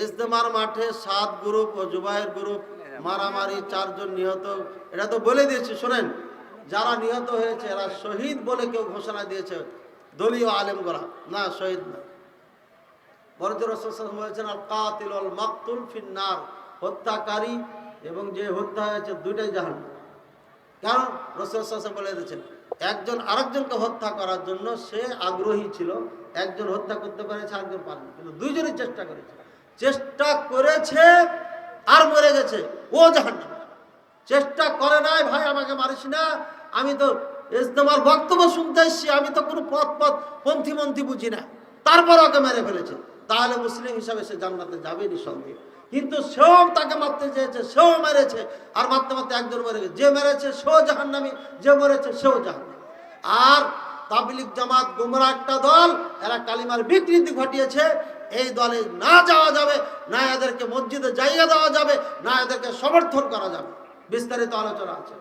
ইজতেমার মাঠে সাত গ্রুপ ও জুবাইয়ের গ্রুপ মারামারি চারজন নিহত। এটা তো বলে দিয়েছি, শোনেন। যারা নিহত হয়েছে, এরা শহীদ বলে কেউ ঘোষণা দিয়েছে। দলীয় আলেম আলেমগোরা না, শহীদ না। রসুল বলেছেন আল কাতিল মাকতুল হত্যাকারী এবং যে হত্যা হয়েছে, দুইটাই জাহান কেন? রসুল বলে দিয়েছেন, একজন আরেকজনকে হত্যা করার জন্য সে আগ্রহী ছিল, একজন হত্যা করতে পেরেছে একজন পারেনি। কিন্তু দুইজনই চেষ্টা করেছে চেষ্টা করেছে আর মরে গেছে। ও জাহান চেষ্টা করে নাই, ভাই, আমাকে মারিস না। আমি তো ইজতেমার বক্তব্য শুনতে এসছি। আমি তো কোনো পথ পথ পন্থী মন্থী বুঝি না। তারপর ওকে মেরে ফেলেছে। তাহলে মুসলিম হিসাবে সে জান্নাতে যাবে নিঃসন্দেহে কিন্তু সেও তাকে মারতে চেয়েছে, সেও মেরেছে। আর মারতে মারতে একজন মরে গেছে। যে মেরেছে সেও জাহান্নামি, যে মরেছে সেও জাহান্নামি। আর তাবলিক জামাত গুমরা একটা দল, এরা কালিমার বিকৃতি ঘটিয়েছে। এই দলে না যাওয়া যাবে, না এদেরকে মসজিদে জায়গা দেওয়া যাবে, না এদেরকে সমর্থন করা যাবে। বিস্তারিত আলোচনা আছে।